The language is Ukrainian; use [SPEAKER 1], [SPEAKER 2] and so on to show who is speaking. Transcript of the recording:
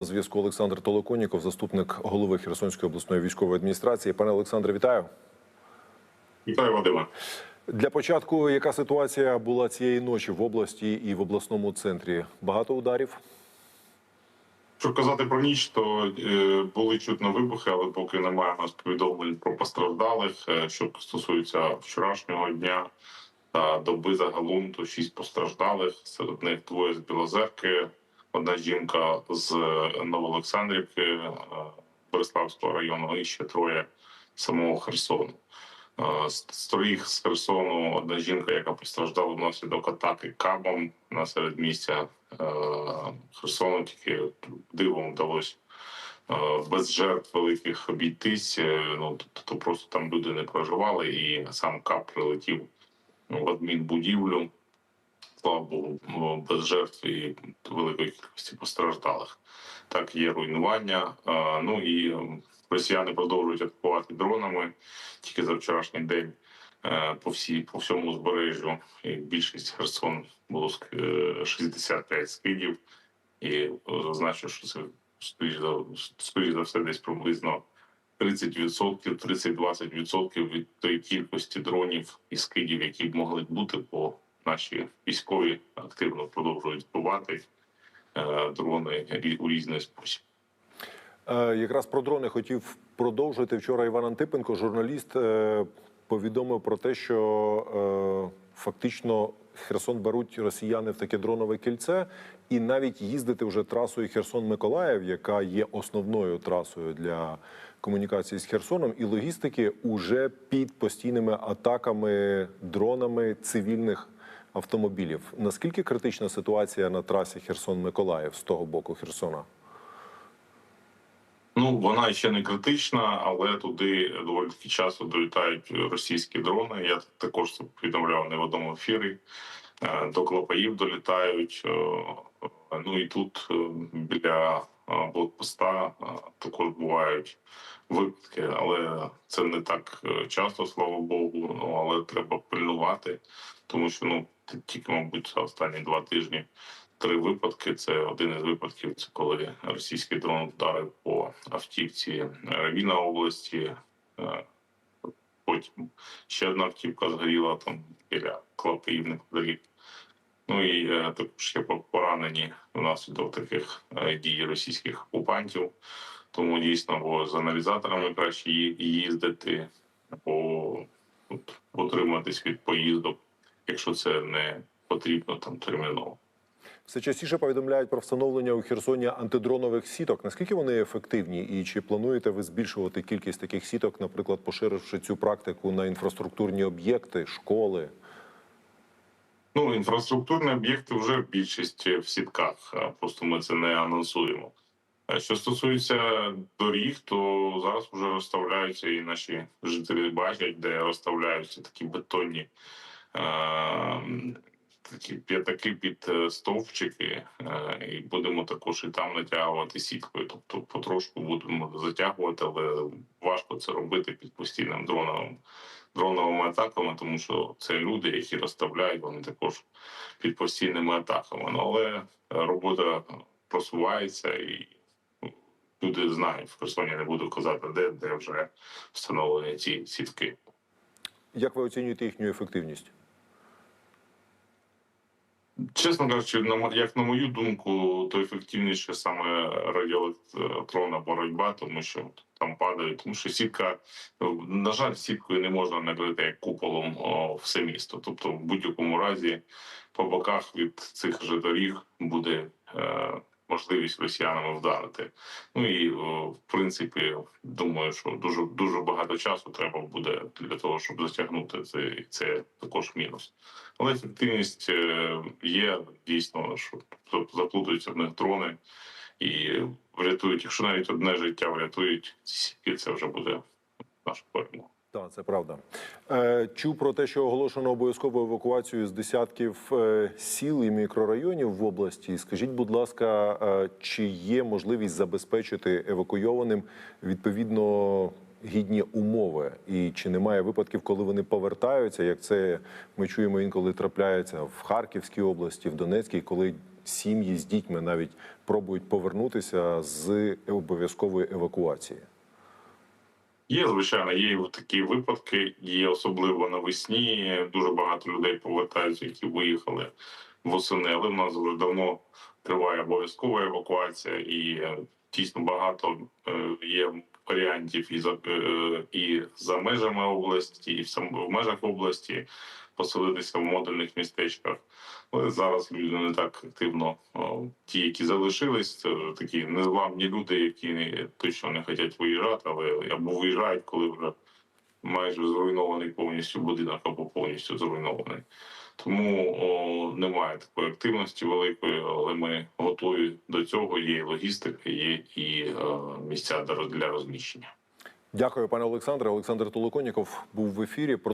[SPEAKER 1] Зв'язку Олександр Толоконіков, заступник голови Херсонської обласної військової адміністрації. Пане Олександре, вітаю.
[SPEAKER 2] Вітаю, Вадиме.
[SPEAKER 1] Для початку, яка ситуація була цієї ночі в області і в обласному центрі? Багато ударів?
[SPEAKER 2] Що казати про ніч, то е, були чутно вибухи, але поки немає у нас повідомлень про постраждалих. Е, що стосується вчорашнього дня та доби загалом, то шість постраждалих. Серед них двоє з Білозерки, одна жінка з Новоолександрівки е, Бориславського району і ще троє самого Херсону. Е, З троїх з Херсону одна жінка, яка постраждала внаслідок атаки кабом на середмістя е, Херсону, тільки дивом вдалося без жертв великих обійтись. Ну тобто то просто там люди не проживали, і сам кап прилетів в адмінбудівлю. Слава Богу, без жертв і великої кількості постраждалих. Так, є руйнування. Ну і росіяни продовжують атакувати дронами тільки за вчорашній день е, по всій по всьому узбережжю. І більшість Херсон було ск- е, 65 скидів. І е, зазначу, що це скоріш за все десь приблизно 30%, 30-20% від тої кількості дронів і скидів, які б могли бути, бо наші військові активно продовжують збивати е, дрони у різний спосіб.
[SPEAKER 1] Е, Якраз про дрони хотів продовжити. Вчора Іван Антипенко, журналіст, е, повідомив про те, що фактично Херсон беруть росіяни в таке дронове кільце, і навіть їздити вже трасою Херсон-Миколаїв, яка є основною трасою для комунікації з Херсоном, і логістики уже під постійними атаками дронами цивільних автомобілів. Наскільки критична ситуація на трасі Херсон-Миколаїв з того боку Херсона?
[SPEAKER 2] Ну вона ще не критична, але туди доволі таки часто долітають російські дрони. Я також це повідомляв не в одному ефірі. Е, До Клопаїв долітають. е, Ну і тут е, біля блокпоста е, також бувають випадки, але це не так е, часто, слава Богу. Ну але треба пильнувати, тому що ну тільки, мабуть, за останні два тижні три випадки. Це один із випадків, це коли російський дрон вдарив по автівці Равіна області. Е, Потім ще одна автівка згоріла там біля Клопів неподалік. Ну і е, також є поранені внаслідок таких е, дій російських окупантів. Тому дійсно бо з аналізаторами краще їздити, або от, утриматись від поїздок, якщо це не потрібно там терміново.
[SPEAKER 1] Все частіше повідомляють про встановлення у Херсоні антидронових сіток. Наскільки вони ефективні, і чи плануєте ви збільшувати кількість таких сіток, наприклад, поширивши цю практику на інфраструктурні об'єкти, школи?
[SPEAKER 2] Ну, інфраструктурні об'єкти вже більшість в сітках, просто ми це не анонсуємо. Що стосується доріг, то зараз вже розставляються і наші жителі бачать, де розставляються такі бетонні такі п'ятаки під е, стовпчики, е, і будемо також і там натягувати сіткою. Тобто потрошку будемо затягувати, але важко це робити під постійним дроновим дроновими атаками, тому що це люди, які розставляють вони також під постійними атаками. Ну, але е, робота просувається і ну, люди знають в Херсоні, не буду казати, де, де вже встановлені ці сітки.
[SPEAKER 1] Як ви оцінюєте їхню ефективність?
[SPEAKER 2] Чесно кажучи, як на мою думку, то ефективніше саме радіоелектронна боротьба, тому що там падають, тому що сітка, ну, на жаль, сіткою не можна накрити як куполом все місто. Тобто, в будь-якому разі, по боках від цих же доріг буде е, можливість росіянами вдарити. Ну і в принципі, думаю, що дуже дуже багато часу треба буде для того, щоб затягнути це. Це також мінус. Але ефективність е, є дійсно, що заплутуються в них дрони і врятують, якщо навіть одне життя врятують, це вже буде наша перемога.
[SPEAKER 1] Так, це правда. Е, Чув про те, що оголошено обов'язкову евакуацію з десятків е, сіл і мікрорайонів в області. Скажіть, будь ласка, е, чи є можливість забезпечити евакуйованим відповідно гідні умови? І чи немає випадків, коли вони повертаються, як це ми чуємо інколи трапляється в Харківській області, в Донецькій, коли сім'ї з дітьми навіть пробують повернутися з обов'язкової евакуації.
[SPEAKER 2] Є, звичайно, є і такі випадки, є особливо навесні. Дуже багато людей повертаються, які виїхали восени, але в нас вже давно триває обов'язкова евакуація, і е, дійсно багато е, є варіантів і за е, і за межами області, і в сам в межах області поселитися в модульних містечках. Але зараз люди не так активно. Ті, які залишились, це вже такі незламні люди, які не- точно не хочуть виїжджати, але або виїжджають, коли вже майже зруйнований повністю будинок або повністю зруйнований. Тому о, немає такої активності великої, але ми готові до цього. Є і логістика, є і е, місця для розміщення.
[SPEAKER 1] Дякую, пане Олександре. Олександр Толоконіков був в ефірі.